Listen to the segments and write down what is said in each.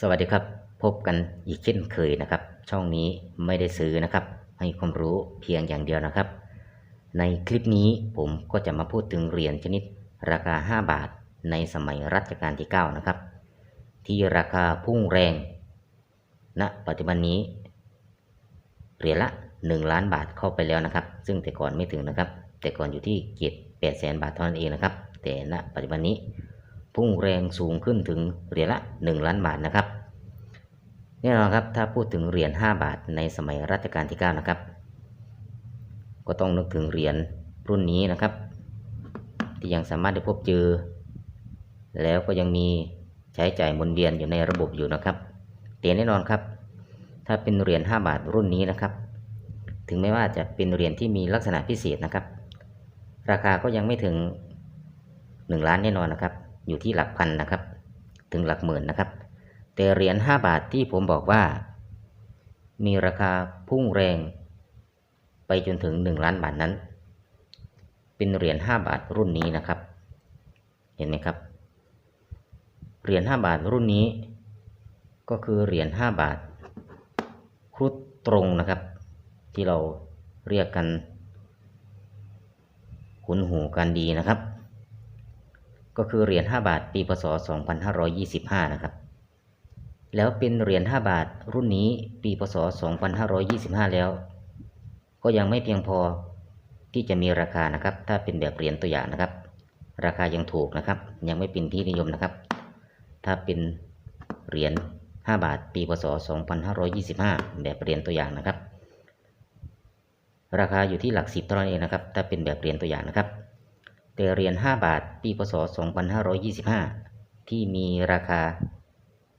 สวัสดีครับ พบกันอีกเช่นเคยนะครับ ช่องนี้ไม่ได้ซื้อนะครับ ให้ความรู้เพียงอย่างเดียวนะครับ ในคลิปนี้ผมก็จะมาพูดถึงเหรียญชนิดราคา 5 บาท ในสมัยรัชกาลที่ 9 นะครับ ที่ราคาพุ่งแรงณปัจจุบันนี้ เหรียญละ 1 ล้านบาทเข้าไปแล้วนะครับ ซึ่งแต่ก่อนไม่ถึงนะครับ แต่ก่อนอยู่ที่เกียรติ8แสนบาทเท่านั้นเองนะครับ แต่ณปัจจุบันนี้ พุ่งแรงสูงขึ้นถึงเหรียญละ 1 ล้านบาทนะครับแน่นอนครับถ้าพูดถึงเหรียญ5บาทในสมัยรัชกาลที่ 9 นะครับ ก็ต้องนึกถึงเหรียญรุ่นนี้นะครับ ที่ยังสามารถได้พบเจอ แล้วก็ยังมีใช้จ่ายหมุนเวียนอยู่ในระบบอยู่นะครับแต่แน่นอนครับ ถ้าเป็นเหรียญ5บาทรุ่นนี้นะครับ ถึงแม้ว่าจะเป็นเหรียญที่มีลักษณะพิเศษนะครับ ราคาก็ยังไม่ถึง 1 ล้านแน่นอนนะครับ อยู่ที่หลักพันนะครับ ถึงหลักหมื่นนะครับ แต่เหรียญ 5 บาทที่ผมบอกว่า มีราคาพุ่งแรง ไปจนถึง 1 ล้านบาทนั้น เป็นเหรียญ 5 บาทรุ่นนี้นะครับ เห็นไหมครับ เหรียญ 5 บาทรุ่นนี้ ก็คือเหรียญ 5 บาทครุฑตรงนะครับ ที่เราเรียกกัน คุ้นหูกันดีนะครับ ก็คือเหรียญ5บาทปีพศ 2525 นะครับ แล้วเป็นเหรียญ5บาทรุ่นนี้ปีพศ 2525 แล้ว ก็ยังไม่เพียงพอที่จะมีราคานะครับ ถ้าเป็นแบบเหรียญตัวอย่างนะครับ ราคายังถูกนะครับ ยังไม่เป็นที่นิยมนะครับ ถ้าเป็นเหรียญ5บาทปีพศ 2525 แบบเหรียญตัวอย่างนะครับ ราคาอยู่ที่หลักสิบเท่านั้นเองนะครับ ถ้าเป็นแบบเหรียญตัวอย่างนะครับ แต่เหรียญ5บาท ปีพศ 2525 ที่มีราคา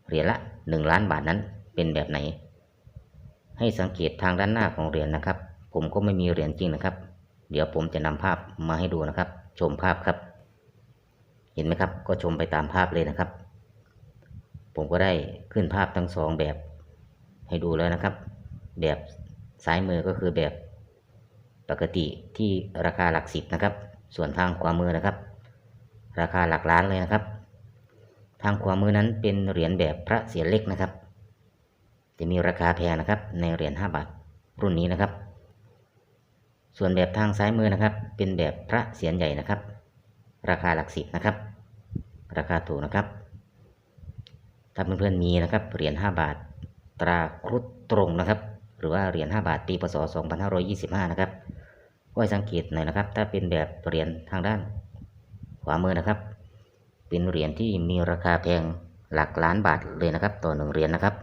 เหรียญละ 1 ล้านบาทนั้นเป็นแบบไหน ให้สังเกตทางด้านหน้าของเหรียญนะครับ ผมก็ไม่มีเหรียญจริงนะครับ เดี๋ยวผมจะนำภาพมาให้ดูนะครับ ชมภาพครับ เห็นไหมครับ ก็ชมไปตามภาพเลยนะครับ ผมก็ได้ขึ้นภาพทั้งสองแบบ ให้ดูแล้วนะครับ แบบซ้ายมือก็คือแบบปกติที่ราคาหลักสิบนะครับ ส่วนทางขวามือนะครับ ราคาหลักล้านเลยนะครับ ทางขวามือนั้นเป็นเหรียญแบบพระเสียรเล็กนะครับ จะมีราคาแพงนะครับ ในเหรียญ5บาทรุ่นนี้นะครับ ส่วนแบบทางซ้ายมือนะครับ เป็นแบบพระเสียรใหญ่นะครับ ราคาหลักสิบนะครับ ราคาถูกนะครับ ถ้าเพื่อนๆมีนะครับเหรียญ5บาทตราครุฑตรงนะครับ หรือว่าเหรียญ5บาทปีพศ2525 นะครับ ก็ให้สังเกตหน่อยนะครับ ถ้าเป็นแบบเหรียญทางด้านขวามือนะครับ เป็นเหรียญที่มีราคาแพงหลักล้านบาทเลยนะครับ ต่อหนึ่งเหรียญนะครับ